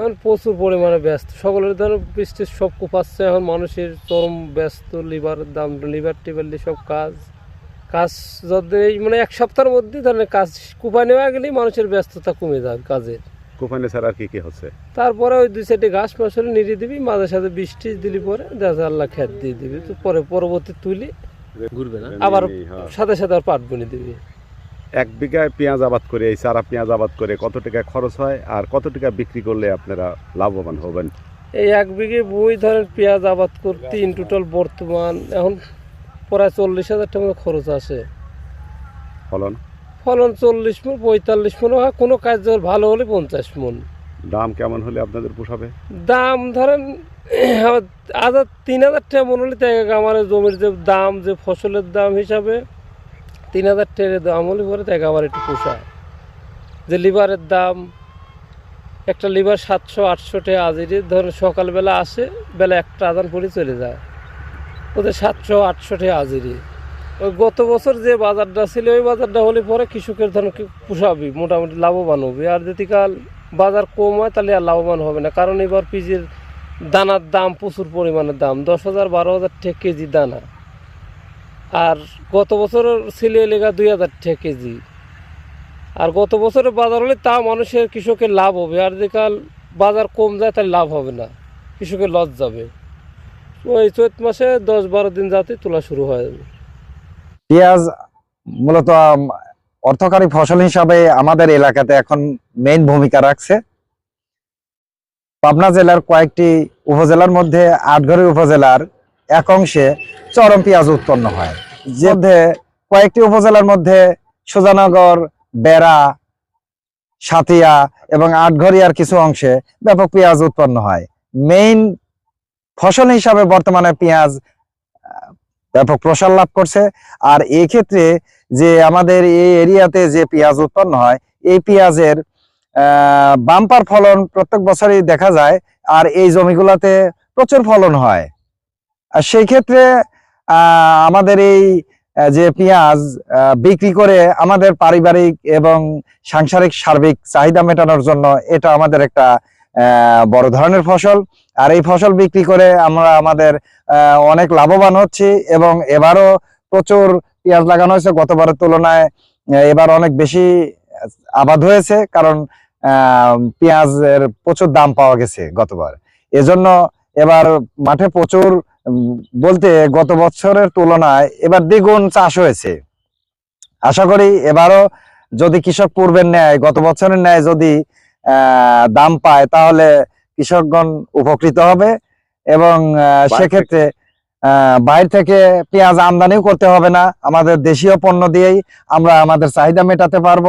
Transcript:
এখন প্রচুর পরিমাণে ব্যস্ত। সকলের ধরো বৃষ্টির সব কুপাচ্ছে এখন মানুষের চরম ব্যস্ত লিভারের দাম লিভার টিভার দিয়ে সব কাজ। কাজ যদি এই মানে এক সপ্তাহের মধ্যে ধরেন কাজ কুপা নেওয়া গেলেই মানুষের ব্যস্ততা কমে যায় কাজের। কোপানে ছাড়া আর কি কি হচ্ছে? তারপরে ওই দুই সাইডে ঘাস মাসলে নিড়ে দিবি মাঝে সাথে বৃষ্টি দিলি পরে দেখা আল্লাহ খেত দিয়ে দিবি। তো পরে পরবর্তী তুলি ঘুরবে না? আবার হ্যাঁ। সাথে সাথে আর পাট বুনে দিবি। এক বিঘায় পেঁয়াজ আবাদ করে এই চারা পেঁয়াজ আবাদ করে কত টাকা খরচ হয় আর কত টাকা বিক্রি করলে আপনারা লাভবান হবেন? এই এক বিঘে বই ধরেন পেঁয়াজ আবাদ করতে ইন টোটাল বর্তমান এখন প্রায় চল্লিশ হাজার টাকা খরচ আসে ফলন? ফলন চল্লিশ মন পঁয়তাল্লিশ মন হয় কোনো কাজ ভালো হলে পঞ্চাশ মন। দাম কেমন হলে আপনাদের পোষাবে? দাম ধরেন হাজার তিন হাজার টাকা মনে হলে আমার জমির যে দাম যে ফসলের দাম হিসাবে তিন হাজার টাকা দাম হলে পরে তাই আমার একটু পোষায়। যে লিভারের দাম, একটা লিভার সাতশো, আটশো টাকা আজিরে ধরেন সকালবেলা আসে, বেলা একটা আদান পরে চলে যায়। ওদের সাতশো, আটশো টাকা আজিরি ওই গত বছর যে বাজারটা ছিল, ওই বাজারটা হলে পরে কৃষকের ধরেন পোষাবি, মোটামুটি লাভবান হবে। আর যদি কাল বাজার কম হয়, তাহলে আর লাভবান হবে না। কারণ এবার পিজির দানার দাম প্রচুর পরিমাণের দাম, দশ হাজার, বারো হাজার টাকা কেজি দানা। আর গত বছর ছিল এলাকা দুই হাজার টাকা কেজি। আর গত বছরের বাজার হলে তা মানুষের কৃষকের লাভ হবে। আর যদি কাল বাজার কম যায়, তাহলে লাভ হবে না। কৃষকের লস যাবে। ওই চৈত মাসে দশ বারো দিন যাতে তোলা শুরু হয়। পেঁয়াজ মূলত অর্থকারী ফসল হিসাবে আমাদের এলাকাতে এখন মেইন ভূমিকা রাখছে। পাবনা জেলার কয়েকটি উপজেলার মধ্যে, আটঘরে উপজেলার এক অংশে চরম পেঁয়াজ উৎপন্ন হয়। যে কয়েকটি উপজেলার মধ্যে সুজানগর, বেড়া, সাতিয়া এবং আটঘরিয়ার কিছু অংশে ব্যাপক পেঁয়াজ উৎপন্ন হয়। মেইন ফসল হিসাবে বর্তমানে পেঁয়াজ ব্যাপক প্রসার লাভ করছে। আর এই ক্ষেত্রে যে আমাদের এই এরিয়াতে যে পেঁয়াজ উৎপন্ন হয়, এই পেঁয়াজের বাম্পার ফলন প্রত্যেক বছরই দেখা যায়। আর এই জমিগুলোতে প্রচুর ফলন হয়। আর সেই ক্ষেত্রে আমাদের এই যে পেঁয়াজ বিক্রি করে আমাদের পারিবারিক এবং সাংসারিক সার্বিক চাহিদা মেটানোর জন্য এটা আমাদের একটা বড় ধরনের ফসল। আর এই ফসল বিক্রি করে আমরা আমাদের অনেক লাভবান হচ্ছি এবং এবারও প্রচুর পেঁয়াজ লাগানো হয়েছে গতবারের তুলনায় এবার অনেক বেশি আবাদ হয়েছে কারণ পেঁয়াজের প্রচুর দাম পাওয়া গেছে গতবার। এজন্য এবার মাঠে প্রচুর বলতে গত বছরের তুলনায় এবার দ্বিগুণ চাষ হয়েছে। আশা করি এবারও যদি কৃষক পূর্বের ন্যায় গত বছরের ন্যায় যদি দাম পায় তাহলে কৃষকগণ উপকৃত হবে এবং সেক্ষেত্রে বাইরে থেকে পেঁয়াজ আমদানিও করতে হবে না। আমাদের দেশীয় পণ্য দিয়েই আমরা আমাদের চাহিদা মেটাতে পারব।